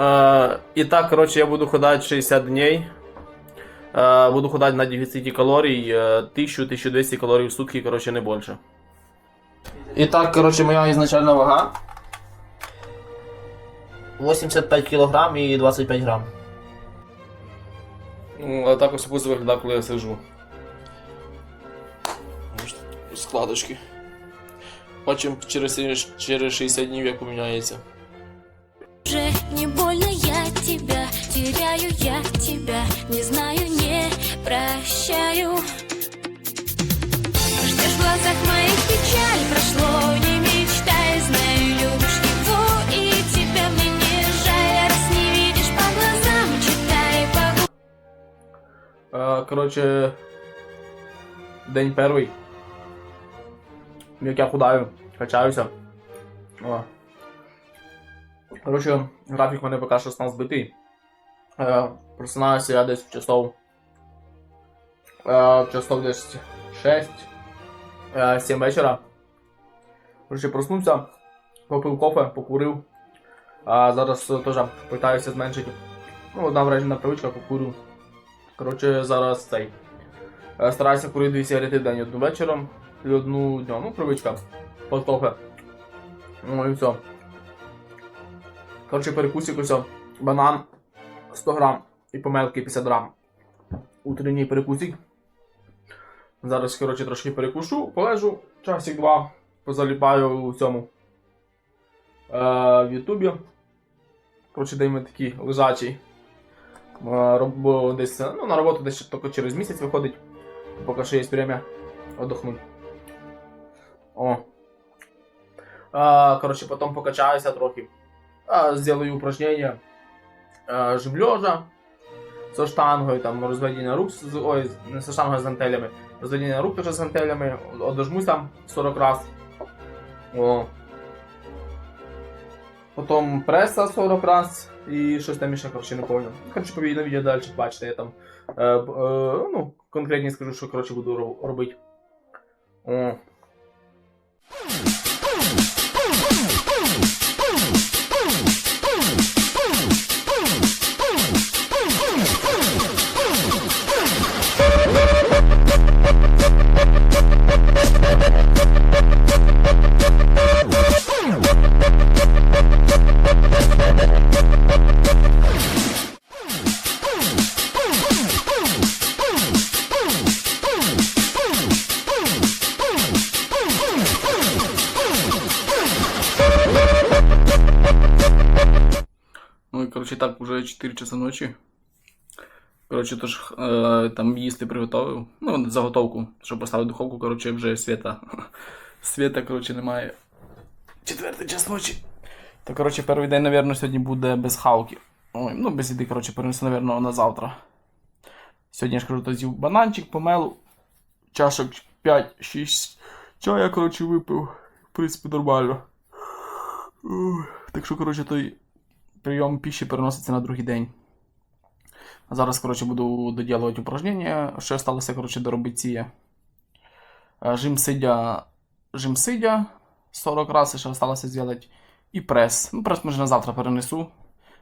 Е, і так, коротше, я буду ходати 60 днів. Е, буду ходати на дефіциті калорій е, 1000-1200 калорій в сутки, коротше, не більше. І так, коротше, моя ізначальна вага. 85 кг і 25 грам. Ну, а так ось буде виглядати, коли я сижу. Складочки. Бачимо через, через 60 днів, як поміняється. Теряю, я тебя не знаю, не прощаю. Ждешь в глазах моих печаль, прошло, не мечтай, знаю, любишь его и тебя мне не жаль, раз не видишь по глазам, читай по Е, Коротше, день перший. Як я худаю, качаюся. О. Коротше, графік мене поки що став збитий. Е, просинаюся я десь в часов. Е, в часов десь 6. Е, 7 вечора. Коротше, проснувся, попив кофе, покурив. А зараз теж питаюся зменшити. Ну, одна вражена привичка, покурю. Коротше, зараз цей. Стараюся курити дві сигарети в день одну вечором і одну днем. Ну, привичка. Под кофе. Ну і все. Коротше, перекусик ось. Банан 100 грам і помелки 50 грам. Утренній перекусик. Зараз, коротше, трошки перекушу, полежу, часик два, позаліпаю у цьому. Е, в Ютубі. Коротше, де ми такі лежачі. Е, роб- десь, ну, на роботу десь тільки через місяць виходить. Поки що є время отдохнуть. О. А, короче, потом покачаюся трохи. А, сделаю упражнения. А. Со штангою, там, розведення рук, з- ой, не со штангою з гантелями. Розведення рук теж з гантелями. Одожмусь там 40 раз. О. Потім преса 40 раз і щось там ще, коротше, не пам'ятаю. Коротше, по на відео далі бачите, я там е, е, ну, конкретніше скажу, що коротше буду робити. О. коротше 4 часа ночі. Коротше, тож е, там їсти приготовив. Ну, заготовку, щоб поставити духовку, коротше, вже світа. Світа, коротше, немає. Четвертий час ночі. То, коротше, перший день, напевно, сьогодні буде без хавки. Ой, ну, без їди, коротше, перенесу, напевно, на завтра. Сьогодні я ж кажу, то з'їв бананчик, помелу, чашок 5-6 чая, коротше, випив. В принципі, нормально. Так що, коротше, той прийом піші переноситься на другий день. А зараз, коротше, буду доділувати упражнення. Ще залишилося, коротше, доробити ці. е, Жим сидя, жим сидя 40 разів, ще залишилося зробити. І прес. Ну, прес може на завтра перенесу.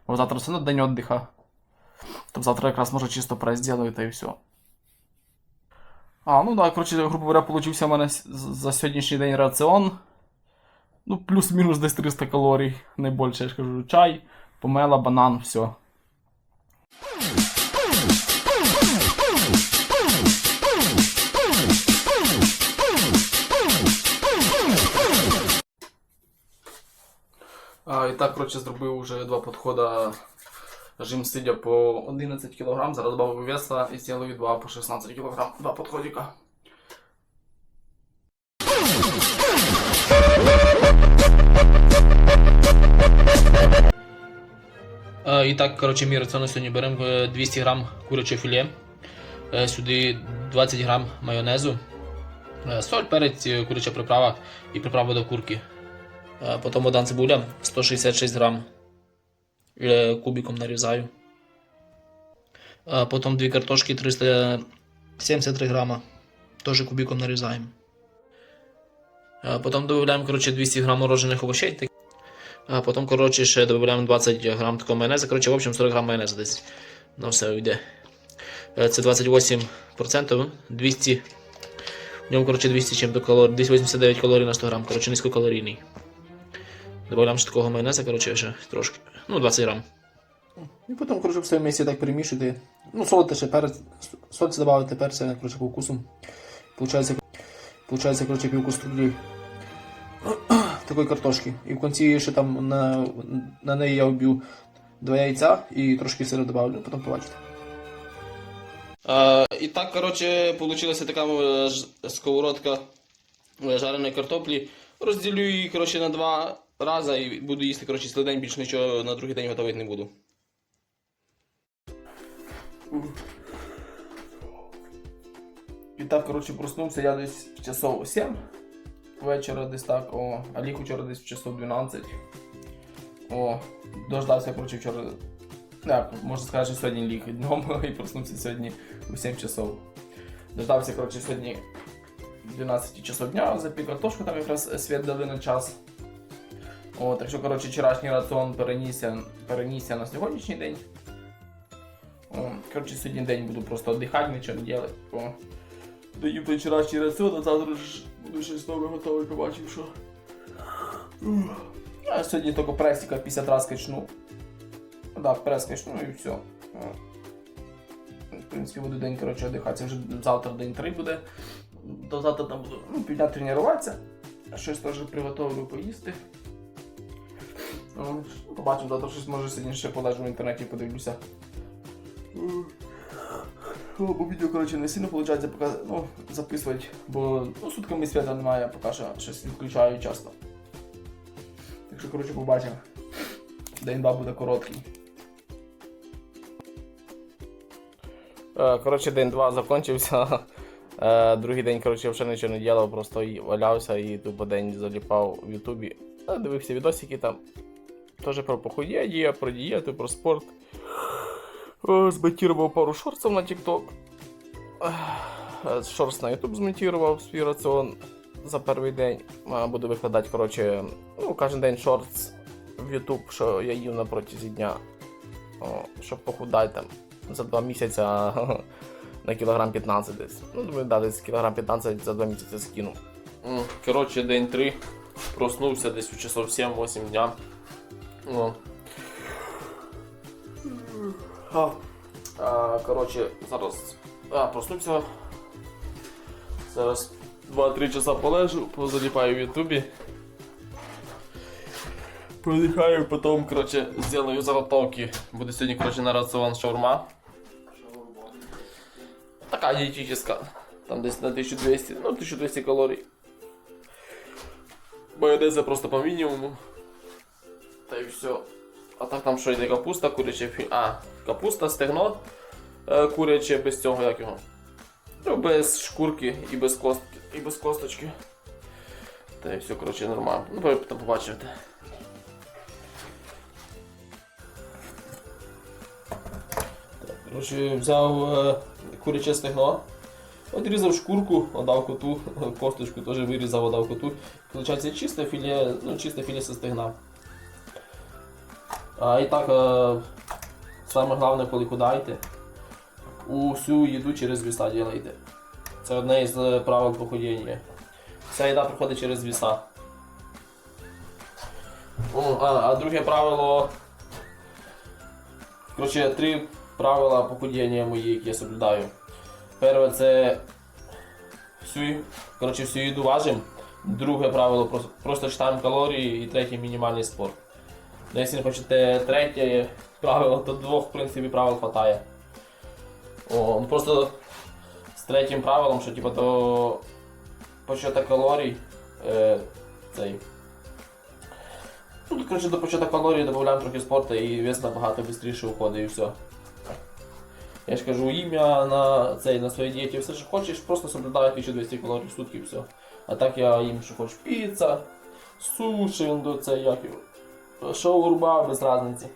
Бо завтра все одно день віддиха. Тобто завтра якраз може чисто прес зроблю та і все. А, ну да, коротше, грубо говоря, получився у мене за сьогоднішній день раціон. Ну, плюс-мінус десь 300 калорій, не більше, я ж кажу, чай, помела, банан, все. А, і так, коротше, зробив вже два підходи жим сидя по 11 кг, зараз добавив веса і зроблю два по 16 кг, два підходика. І так, коротше, мій раціон сьогодні беремо е, 200 грам курячого філе, е, сюди 20 грам майонезу, е, соль, перець, е, куряча приправа і приправа до курки. Е, Потім вода цибуля 166 грам е, кубиком нарізаю. Е, Потім дві картошки 373 грама, теж кубиком нарізаємо. Е, Потім додаємо 200 грам морожених овощей. А потім, коротше, ще додаємо 20 грам такого майонезу. Коротше, в общем, 40 грам майонезу десь на все йде. Е, Це 28%, 200. В ньому, коротше, 200 чим-то калорій, 289 калорій на 100 грам, коротше, низькокалорійний. Добавляємо ще такого майонеза, коротше, ще трошки. Ну, 20 грам. І потім, коротше, все вместе так перемішувати. Ну, солити ще перець, солити додати перця, коротше, по вкусу. Получається, коротше, пів каструлі такої картошки. І в кінці ще там на, на неї я вб'ю два яйця і трошки сиру добавлю, потім побачите. А, і так, коротше, вийшла така е, сковородка е, жареної картоплі. Розділю її, коротше, на два рази і буду їсти, коротше, цілий день більш нічого на другий день готувати не буду. І так, коротше, проснувся я десь в часов 7 вечора десь так, о, а ліг вчора десь в часов 12. О, дождався, коротше, вчора. Як, можна сказати, що сьогодні ліг днем і проснувся сьогодні у 7 часов. Дождався, коротше, сьогодні 12 часов дня, запік картошку, там якраз світ дали на час. О, так що, коротше, вчорашній раціон перенісся, перенісся на сьогоднішній день. О, коротше, сьогодні день буду просто віддихати, нічого не робити. Даю той вчорашній раціон, а завтра ж щось нове готове, побачив, що. А сьогодні тільки пресіка 50 раз качну. Ну Так, прес качну і все. В принципі, буду день коротше, віддихати. Це вже завтра день 3 буде. До завтра там буду ну, півдня тренуватися. Щось теж приготовлю поїсти. О, Побачимо, завтра щось може сьогодні ще полежу в інтернеті подивлюся. Бо відео, коротше, не сильно виходить поки, ну, записувати, бо ну, сутками свята немає, поки що щось відключаю часто. Так що, коротше, побачимо. День 2 буде короткий. Е, Коротше, день 2 закінчився. Е, Другий день, коротше, вже нічого не ділав, просто валявся і тупо день заліпав в Ютубі. Е, Дивився відосики там. Теж про похудіння, про дієту, про спорт. Е, пару шортів на TikTok. Е, Шортс на YouTube змонтував свій раціон за перший день. Е, Буду викладати, коротше, ну, кожен день шортс в YouTube, що я їв на протязі дня. О, щоб похудати там за 2 місяці на кілограм 15 десь. Ну, думаю, да, десь кілограм 15 за 2 місяці скину. Коротше, день 3. Проснувся десь у часов 7-8 дня. О. А, А, коротше, зараз а, проснувся. Зараз 2-3 часа полежу, позаліпаю в Ютубі. Подихаю, потім, коротше, зроблю заготовки. Буде сьогодні, коротше, на раціон шаурма. Така дієтична. Там десь на 1200, ну 1200 калорій. Майонеза просто по мінімуму. Та й все. А так там що йде капуста, куряче фі... А, капуста, стегно е, куряче без цього як його. Ну, без шкурки і без костки, і без косточки. Та й все, коротше, нормально. Ну, ви потім побачите. Коротше, взяв е, куряче стегно. Одрізав шкурку, отдав коту, косточку теж вирізав, отдав коту. Получається чисте філе, ну чисте філе со стегна. А, і так, е, саме головне, коли худаєте, усю їду через віса ділайте. Це одне із е, правил похудіння. Вся їда проходить через віса. А, а друге правило. Коротше, три правила похудіння мої, які я соблюдаю. Перше це всю, коротше, всю їду важим. Друге правило просто читаємо калорії і третє мінімальний спорт. Ну, якщо не хочете третє правило, то двох, в принципі, правил хватає. О, ну просто з третім правилом, що типу до початку калорій е, цей. Ну, коротше, до початку калорій додаємо трохи спорту і вес набагато швидше уходить і все. Я ж кажу, ім'я на цей на своїй дієті, все що хочеш, просто соблюдаю 1200 калорій в сутки і все. А так я їм що хочу піца, суші, до це як його. Шаурма без разниці.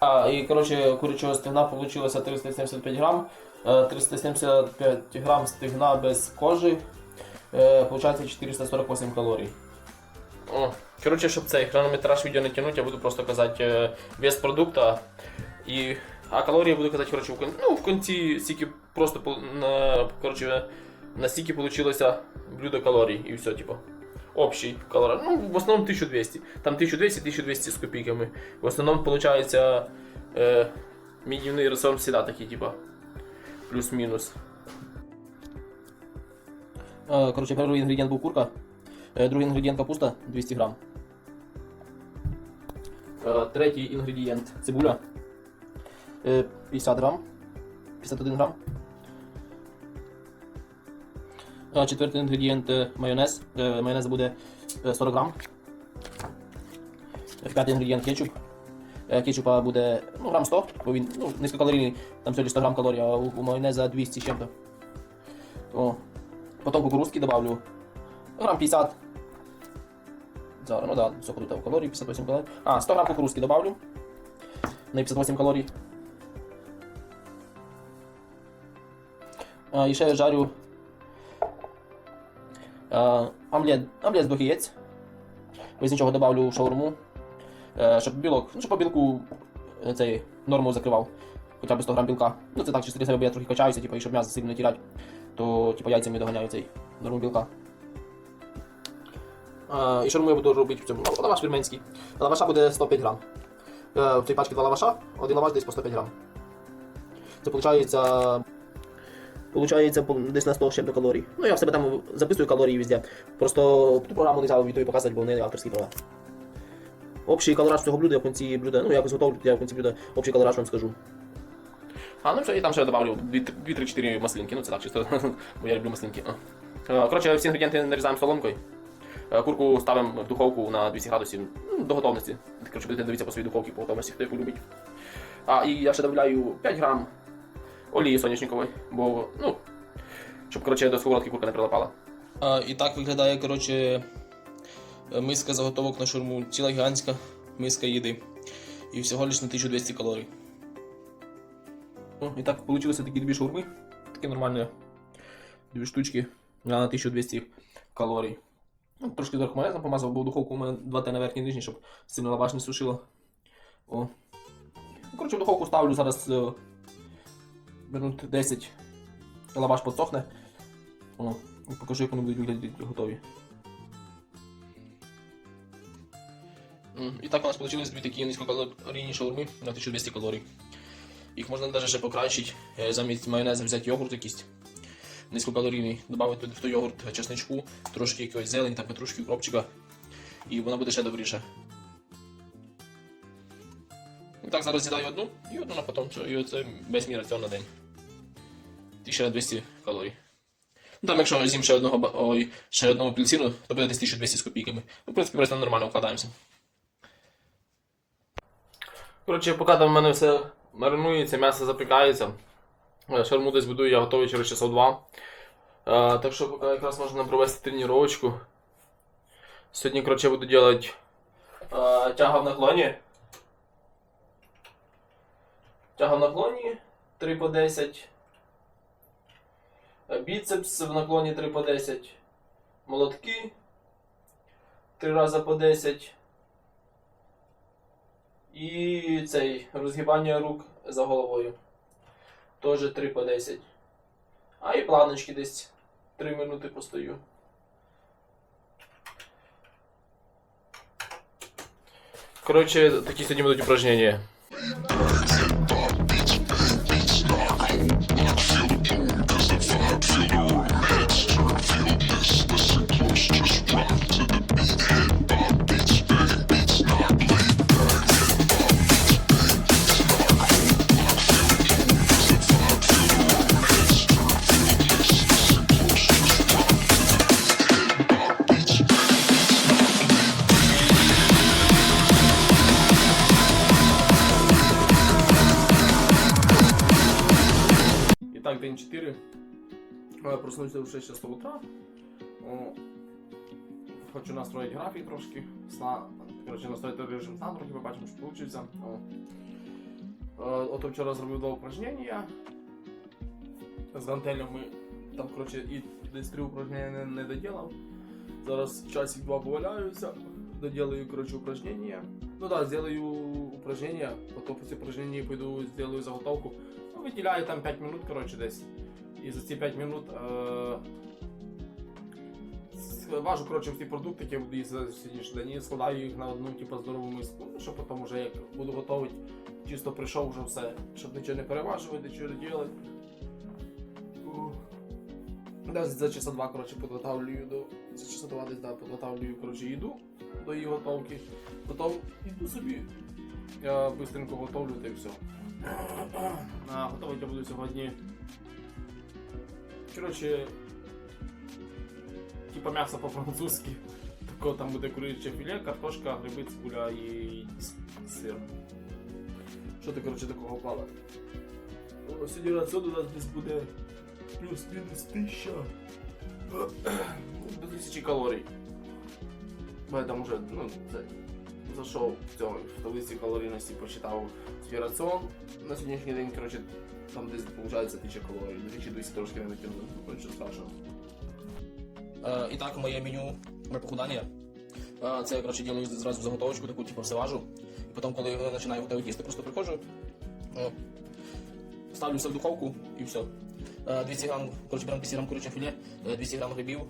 А, і коротше, курячого стегна вийшло 375 грам. Е, 375 грам стегна без кожи. Е, Получається 448 калорій. О, Коротше, щоб цей хронометраж відео не тягнути, я буду просто казати е, вес продукта. І, а калорії буду казати, коротше, в кінці, ну, в кінці стільки просто коротше, на стільки вийшло блюдо калорій і все, типу. Общий калорій. Ну, в основному 1200. Там 1200-1200 з копійками. В основному виходить е, мінімальний раціон всегда такий, типа. Плюс-мінус. Е, Коротше, перший інгредієнт був курка. Е, Другий інгредієнт капуста 200 грам. Третій інгредієнт цибуля. Е, 50 грам. 51 грам. Е, Четвертий інгредієнт е, майонез. Е, Майонез буде е, 40 грам. П'ятий інгредієнт кетчуп. Кетчупа буде ну, грам 100, бо він ну, низькокалорійний, там сьогодні 100 грам калорій, а у, у майонеза 200 з чим-то. О. Потім кукурузки добавлю. Грам 50. Зараз, ну да, сколько тут калорій, 58 калорій. А, 100 грам кукурузки добавлю. На 58 калорій. А, і ще жарю омлет, омлет з двох яєць. Без нічого добавлю шаурму. Щоб білок, ну, щоб по білку е, цей норму закривав. Хоча б 100 грам білка. Ну це так, чисто для себе, бо я трохи качаюся, типу, і щоб м'ясо сильно не тіряти, то типу, яйцями доганяю цей норму білка. Е, і шаурму я буду робити в цьому. Ну, лаваш вірменський. Лаваша буде 105 грам. Е, в цій пачці два лаваша, один лаваш десь по 105 грам. Це виходить. Получається десь на 100 з чим-то калорій. Ну я в себе там записую калорії везде. Просто ту програму не взяв від показувати, бо вони авторські права. Общий колораж цього блюда я в кінці блюда, ну якось готовлю, я в кінці блюда общий колораж вам скажу. А, ну все, і там ще добавлю 2-3-4 маслинки, ну це так, чисто, бо я люблю маслинки. Е, Коротше, всі інгредієнти нарізаємо соломкою. Е, Курку ставимо в духовку на 200 градусів ну, до готовності. Коротше, будете дивитися по своїй духовці, по готовності, хто яку любить. А, і я ще додаю 5 грам олії соняшникової, бо, ну, щоб, коротше, до сковородки курка не прилипала. А, і так виглядає, коротше, миска заготовок на шурму. Ціла гігантська миска їди. І всього лиш на 1200 калорій. Ну, і так вийшли такі дві шаурми. Такі нормальні дві штучки на 1200 калорій. Ну, трошки зверху майонезом помазав, бо в духовку у мене 2 т на верхній нижній, щоб сильно лаваш не сушило. О. Ну, коротше, в духовку ставлю зараз е, минут 10. Лаваш підсохне. О, і покажу, як вони будуть виглядати готові. І так у нас вийшли дві такі низькокалорійні шаурми на 1200 калорій. Їх можна навіть ще покращити. Е, Замість майонезу взяти йогурт якийсь низькокалорійний, додати в той йогурт чесничку, трошки якоїсь зелень, там петрушки, укропчика. І вона буде ще добріша. І так зараз з'їдаю одну і одну на потім. І це весь мій раціон на день. 1200 калорій. Ну там, якщо з'їм ще одного ой, ще одного апельсину, то буде десь 1200 з копійками. Ну, в принципі, просто нормально вкладаємося. Коротше, поки там в мене все маринується, м'ясо запікається. е, Шарму десь буду я готовий через часов два. Е, так що поки якраз можна провести тренувачку. Сьогодні, коротше, буду робити е, тяга в наклоні. Тяга в наклоні 3 по 10. Біцепс в наклоні 3 по 10. Молотки 3 рази по 10. І цей розгибання рук за головою. Теж 3 по 10. А і планочки десь 3 минути постою. Коротше, такі сьогодні будуть упражнення. День 4. Проснувся в 6 часов утра. Хочу настроїти графік трошки. Сна, коротше, настроїти режим сна трохи, побачимо, що вийде. О. Е, Ото вчора зробив два упражнення. З гантелями. Там, коротше, і десь три упражнення не, не доділав. Зараз часик два поваляюся. доделаю, короче, упражнения. Ну да, сделаю упражнения, потом после упражнений пойду сделаю заготовку. Ну, выделяю там 5 минут, короче, десь. І за ці 5 минут е- важу, короче, ті продукти, які я буду їсти за сьогоднішній день, і складаю їх на одну, типу, здорову миску. Ну, щоб потім вже як буду готовий, чисто прийшов вже все, щоб нічого не переважувати, нічого робити. Десь за часа два, короче, підготавлюю до. За часа два десь да, підготавлюю, короче, їду до її готовки. Потім йду собі. Я быстренько готовлю та й все. А, готовити я буду сьогодні. Короче, типа м'ясо по-французьки. Тако там буде куряче філе, картошка, гриби, цибуля і сир. Що ти, короче, такого плана? О, Сьогодні раціон у нас десь буде плюс-мінус тисяча. До тисячі калорій. Бо я там уже, ну, це, зайшов в цьому в таблиці калорійності, почитав свій раціон. На сьогоднішній день, коротше, там десь виходить 1000 калорій. 2200 трошки не накинули, ну, нічого страшного. Е, і так, моє меню на похудання. Е, це я, коротше, ділаю зразу заготовочку, таку, типу, все важу. І потім, коли я починаю готовити їсти, просто приходжу, е, ставлю все в духовку і все. Е, 200 грам, коротше, беремо 200 грам курячого філе, е, 200 грам грибів,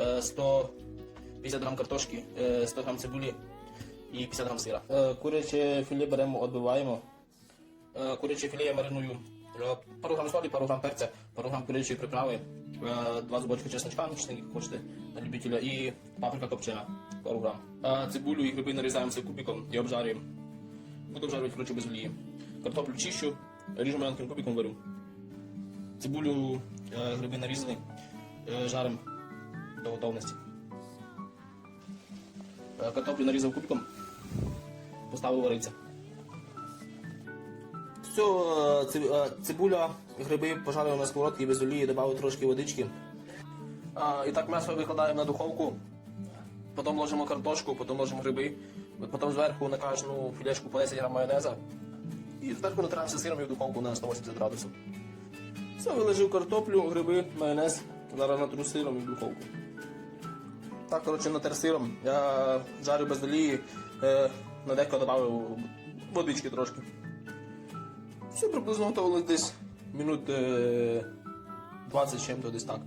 е, 150 грам картошки, е, 100 грам цибулі і 50 грам сира. Е, Куряче філе беремо, відбиваємо. Е, Куряче філе я мариную е, пару грам солі, пару грам перця, пару грам курячої приправи, два зубочки чесночка, чесник, хочете, на любителя, і паприка копчена, пару грам. Цибулю і гриби нарізаємо все кубиком і обжарюємо. Буду обжарювати, коротше, без олії. Картоплю чищу, ріжу маленьким кубиком варю. Цибулю, гриби нарізані, жаримо до готовності. Картоплю нарізав кубиком, поставив варитися. Все, е, ци- е, цибуля, гриби пожарив на сковородці без олії, додав трошки водички. І так м'ясо викладаємо на духовку, потім ложимо картошку, потім ложимо гриби, потім зверху на кожну філешку по 10 грам майонеза. І зверху натираємося сиром і в духовку на 180 градусів. Все, виложив картоплю, гриби, майонез, зараз натру сиром і в духовку. Так, коротше, натер сиром. Я жарю без олії, е, на деко додав водички трошки. Все приблизно готовилось десь минут е, 20 чим-то десь так.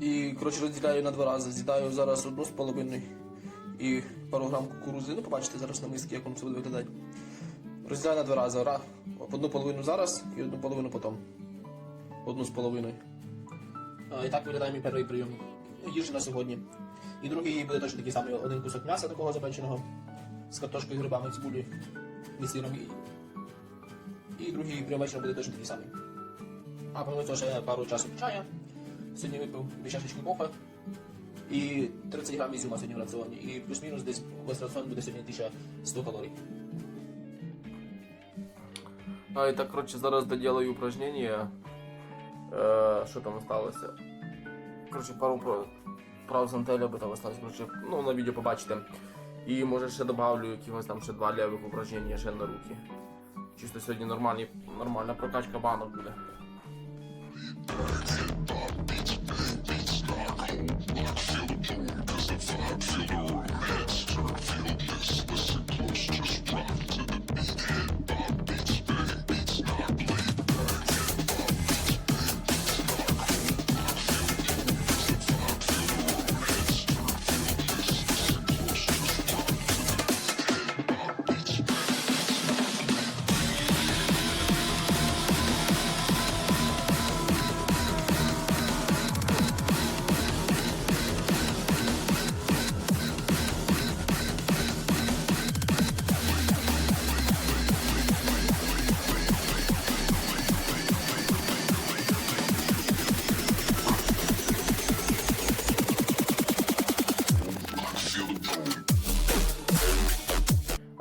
І коротше розділяю на два рази. З'їдаю зараз одну з половиною і пару грам кукурузи. Ну, побачите зараз на мисці, як воно все буде виглядати. Розділяю на два рази. Ра- Одну половину зараз і одну половину потім. Одну з половиною. І так виглядає мій перший прийом. Їжі на сьогодні. І другий буде точно такий самий один кусок м'яса такого запеченого з картошкою, грибами, цибулею і сиром. І, і другий прийом буде точно такий самий. А цього ще пару часу чая. Сьогодні випив дві чашечки кофе. І 30 грам ізюма сьогодні в раціоні. І плюс-мінус десь весь раціон буде сьогодні 1100 калорій. А, і так, коротше, зараз доделаю упражнення. Е, що там осталося? Коротше, пару про- прав з антелі би там осталось. Коротше, ну, на відео побачите. І може ще добавлю якихось там ще два лівих упражнення ще на руки. Чисто сьогодні нормальні, нормальна прокачка банок буде.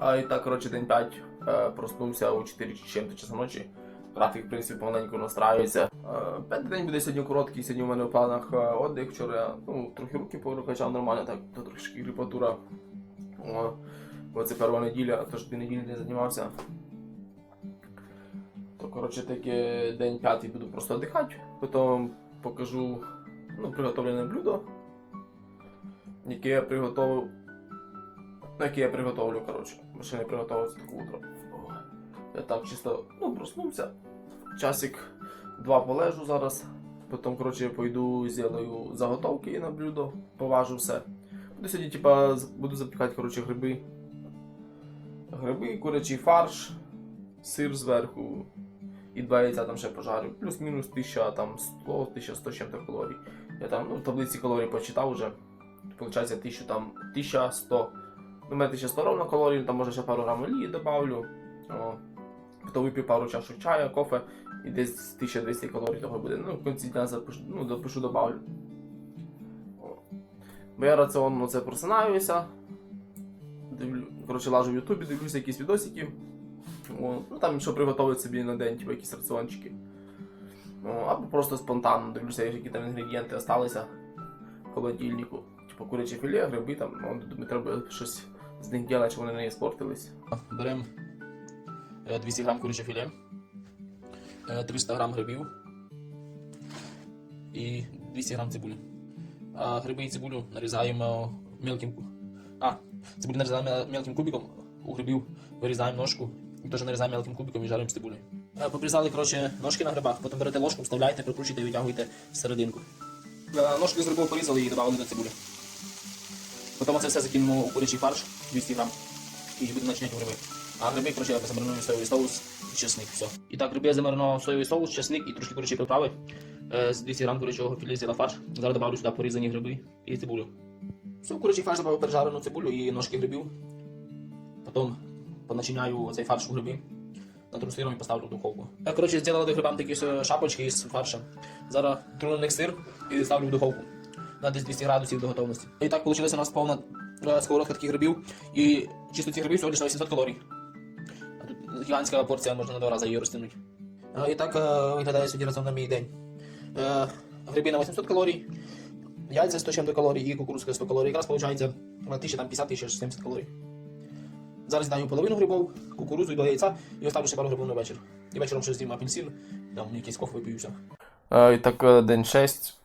А, і так, коротше, день 5 е, проснувся о 4 чи чим-то часу ночі. Графік, в принципі, повненько настраюється. Е, П'ятий день буде сьогодні короткий, сьогодні у мене в планах е, отдих. Вчора ну, трохи руки прокачав нормально, так, то трошки грипатура. О, бо це перша неділя, тож дві неділі не займався. То, коротше, таки день п'ятий буду просто віддихати, потім покажу ну, приготовлене блюдо. яке я приготував. Ну, яке я приготовлю, коротше. Ще не приготував це таке утро. Я так чисто, ну, проснувся. Часик два полежу зараз. Потім, коротше, пойду зроблю заготовки на блюдо, поважу все. Буду сьогодні, типа, буду запікати, коротше, гриби. Гриби, курячий фарш, сир зверху і два яйця там ще пожарю. Плюс-мінус 1000, там 100, 1100 чим-то калорій. Я там ну, в таблиці калорій почитав вже. Получається 1000 там 1100. Ну, у мене 1100 ровно калорій, там може ще пару грам олії добавлю. О. Потім вип'ю пару чашок чая, кофе і десь 1200 калорій того буде. Ну, в кінці дня запишу, ну, допишу, добавлю. Бо я раціон ну, це просинаюся. Дивлю, коротше, лажу в Ютубі, дивлюся якісь відосики. О, ну там що приготувати собі на день, типу якісь раціончики. О, або просто спонтанно дивлюся, які там інгредієнти залишилися в холодильнику. Типу куряче філе, гриби там, ну, треба щось з них робити, щоб вони не іспортились. Беремо 200 грам куряче філе, е, 300 грам грибів і 200 грам цибулі. А гриби і цибулю нарізаємо мелким А, цибулю нарізаємо мел- мелким кубиком, у грибів вирізаємо ножку і теж нарізаємо мелким кубиком і жаримо з. Е, Попрізали коротше, ножки на грибах, потім берете ложку, вставляєте, прикручуєте і витягуєте серединку. Е, Ножки з грибов порізали і додали до цибулі. Потім це все закинемо у курячий фарш 200 грам і будемо начиняти гриби. А гриби, коротше, я соєвий соус і чесник. Все. І так, гриби я замаринував соєвий соус, чесник і трошки курячі приправи. Е, З 200 грам курячого філе з'їла фарш. Зараз добавлю сюди порізані гриби і цибулю. Все, курячий фарш добавив пережарену цибулю і ножки грибів. Потім поначиняю цей фарш у гриби. Натру сиром і поставлю в духовку. Я, коротше, зробила до грибам такі шапочки із фарша. Зараз тру на них сир і ставлю в духовку. На десь 200 градусів до готовності. І так вийшла у нас повна е, сковородка таких грибів. І чисто ці грибів всього лише 800 калорій. А тут гігантська порція, можна на два рази її розтягнути. І так е, виглядає сьогодні разом на мій день. Е, Гриби на 800 калорій, яйця 100 чим-то калорій і кукурузка 100 калорій. Якраз виходить 1050-1070 калорій. Зараз даю половину грибов, кукурузу і до яйця і оставлю ще пару грибов на вечір. І вечором ще з'їм апельсин, там якийсь кофе вип'ю і так день 6.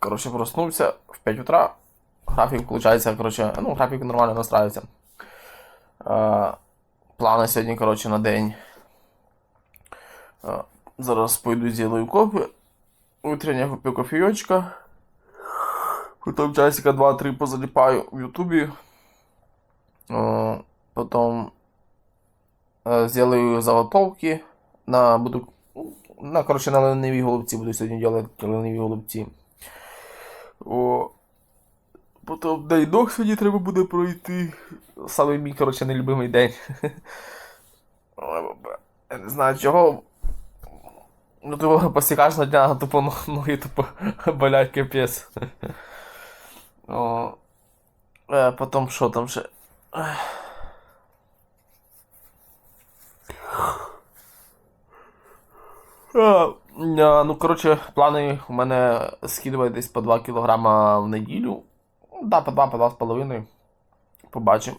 Коротше, проснувся в 5 утра. Графік, виходить, коротше, ну, графік нормально настраюється. Е, Плани сьогодні, коротше, на день. Е, Зараз пойду зілую кофе. Утрення вип'ю кофійочка. Потім часика 2-3 позаліпаю в Ютубі. Е, Потім е, зроблю заготовки. На, буду на, коротше, на ленивій голубці буду сьогодні робити лениві голубці. О, потім дейдок сьогодні треба буде пройти. Саме мій, коротше, нелюбимий день. Я не знаю чого. Ну, тупо після кожного дня тупо ноги тупо болять капець. О, е, потім що там ще? А, а, ну, коротше, плани у мене скидувати десь по 2 кг в неділю. Да, по 2, по 2,5. Побачимо.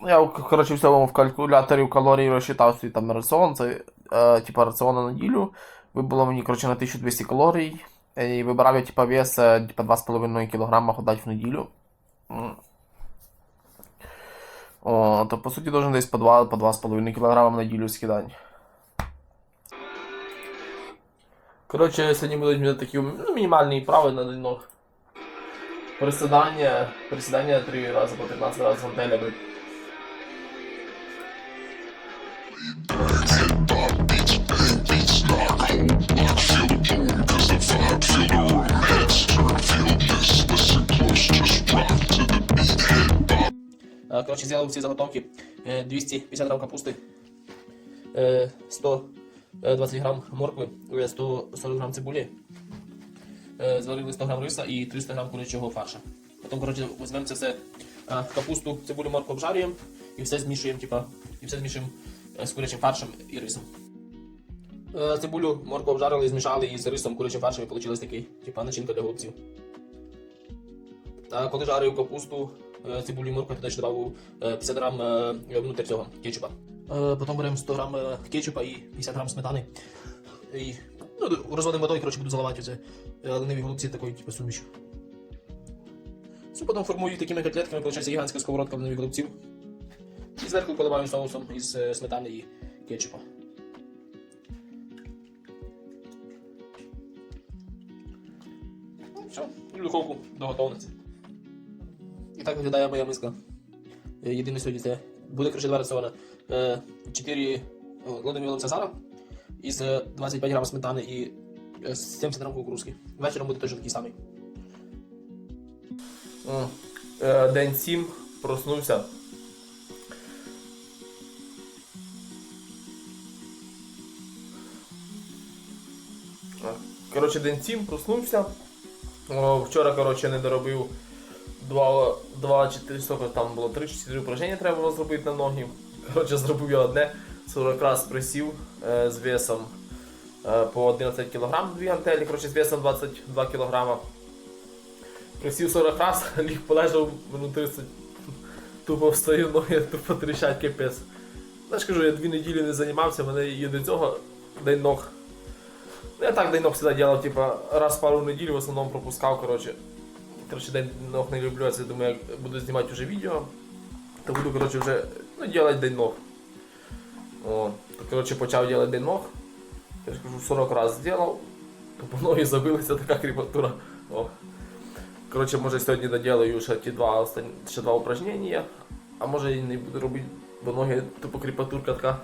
Я, коротше, в цьому в калькуляторі в калорії розчитав свій там раціон. Це е, типа раціон на неділю. Вибуло мені, коротше, на 1200 калорій. І вибирав я, типа, вес е, типа 2,5 кг ходати в неділю. О, то по суті должен десь по 2, по 2,5 кг в неділю скидати. Коротше, сьогодні будуть такі ну, мінімальні вправи на день ног. Присідання, присідання 3 рази по 15 разів гантелями. Е, коротше, взяли всі заготовки. Е, 250 грам капусти, е, 100 Е, 20 грам моркви, е, 140 грам цибулі, е, зварили 100 грам риса і 300 грам курячого фарша. Потім коротше, візьмемо це все в капусту, цибулю морку обжарюємо і все змішуємо типа, і все змішуємо з курячим фаршем і рисом. Цибулю морку обжарили, змішали із рисом курячим фаршем і вийшла типа, начинка для голубців. Та коли жарив капусту, цибулю і моркву, я додав 50 грам внутрі цього кетчупа. Е, Потім беремо 100 грам е, кетчупа і 50 грам сметани. І ну, розводимо водою, коротше, буду заливати оце е, лениві голубці такою, типу, суміш. Цю потім формую такими котлетками, виходить гігантська сковородка нові голубців. І зверху поливаю соусом із сметани і кетчупа. Ну, все, і духовку до готовності. І так виглядає моя миска. Єдине сьогодні це буде коротше два раціони. 4 голодові Цезара із е, 25 грам сметани і е, 70 грам кукурузки. Вечором буде точно такий самий. Е, День 7, проснувся. Коротше, день 7, проснувся. Вчора, коротше, не доробив 2, 2 4 сколько там було 3 4 упражнення треба було зробити на ноги. Коротше, зробив я одне, 40 раз присів е, з весом е, по 11 кг, дві гантелі, коротше, з весом 22 кг. Присів 40 раз, ліг полежав минут 30, тупо встаю, ноги тупо тріщать капець. Я ж кажу, я дві неділі не займався, мене і до цього день ног. Ну я так день ног завжди робив, типа раз в пару неділь в основному пропускав, коротше. Коротше, день ног не люблю, я думаю, як буду знімати вже відео, то буду, коротше, вже ну, делать день ног. О, коротше, почав делать день ног. Я ж кажу, 40 разів зробив, тупо ноги забилися, така кріпатура. О. Коротше, може сьогодні доделаю ще ті два останні, ще два упражнення, а може і не буду робити, бо ноги тупо кріпатурка така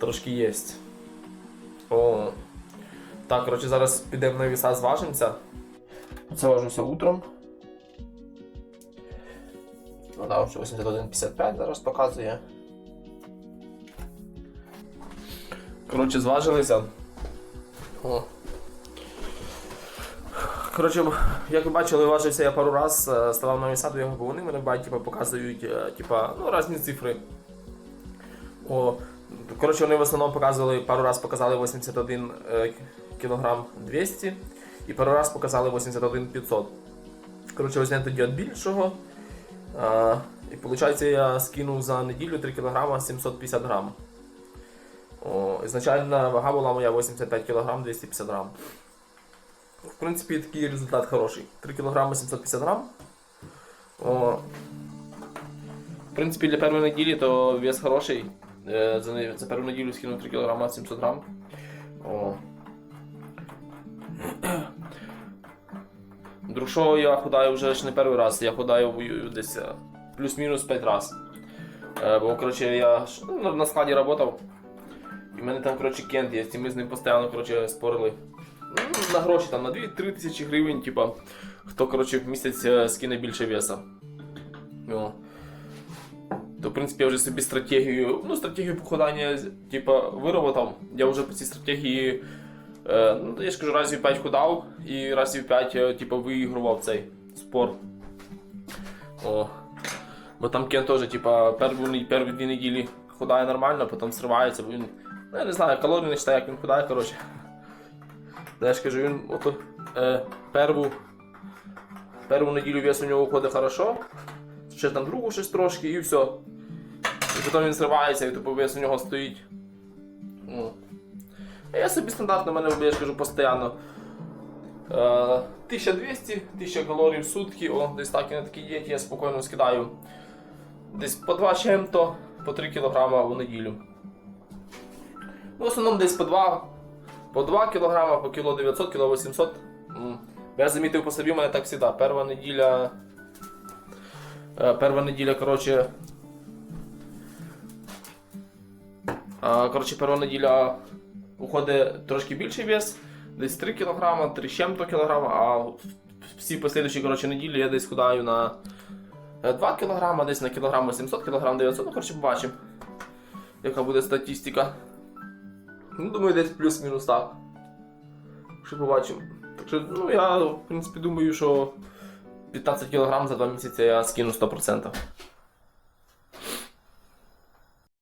трошки є. О. Так, коротше, зараз підемо на віса зважимося. Це важуся утром. Да, вже 81,55 зараз показує. Коротше, зважилися. О. Коротше, як ви бачили, важився я пару раз, е, ставав на віса, до його, бо вони мене бать, типу, показують е, типа, ну, різні цифри. О, коротше, вони в основному показували, пару раз показали 81 е, кг 200 і пару раз показали 81 500. Коротше, візьмемо тоді від більшого. Е, і виходить, я скинув за неділю 3 кг 750 грам. О, вага була моя 85 кг 250 грам. В принципі, такий результат хороший. 3 кг 750 грам. О, в принципі, для першої неділі то вес хороший. Е, За, за першу неділю скинув 3 кг 700 грам. О. Друг що я худаю вже ж не перший раз, я худаю в- десь е, плюс-мінус 5 разів. Е, Бо коротше, я ну, на складі працював. І в мене там коротше, кент є, і ми з ним постійно коротше, спорили. Ну, на гроші там на 2-3 тисячі гривень, типа, хто коротше, в місяць е, скине більше веса. О. То, в принципі, я вже собі стратегію, ну, стратегію похудання, типа, вироботав. Я вже по цій стратегії, ну, я ж кажу, разів 5 худав і разів 5, е, типа, виігрував цей спор. О. Бо там Кен теж, типа, перві дві неділі худає нормально, потім зривається, бо він, ну, я не знаю, калорії не читає, як він худає, коротше. Я ж кажу, він ото, е, перву, перву неділю вес у нього виходить хорошо, ще там другу щось трошки і все. І потім він зривається, і типу вес у нього стоїть. Я собі стандартно, мене, я ж кажу, постійно. Е, 1200 1000 калорій в сутки, о, десь так і на такій дієті я спокійно скидаю. Десь по 2 чим-то, по 3 кг в неділю. Ну, в основному десь по 2 по 2 кг, по кіло 900, кіло 800. М. Я замітив по собі, у мене так завжди. Перша неділя. е, Перша неділя, коротше. е, Коротше, перша неділя уходить трошки більший вес, десь 3 кг, 3 з чим-то кг, а всі послідуючі коротше, неділі я десь худаю на е, 2 кг, десь на кілограм 800, кілограм 900, ну коротше побачимо, яка буде статистика. Ну, думаю, десь плюс-мінус так. Що побачимо. Так що, ну, я, в принципі, думаю, що 15 кг за 2 місяці я скину 100%.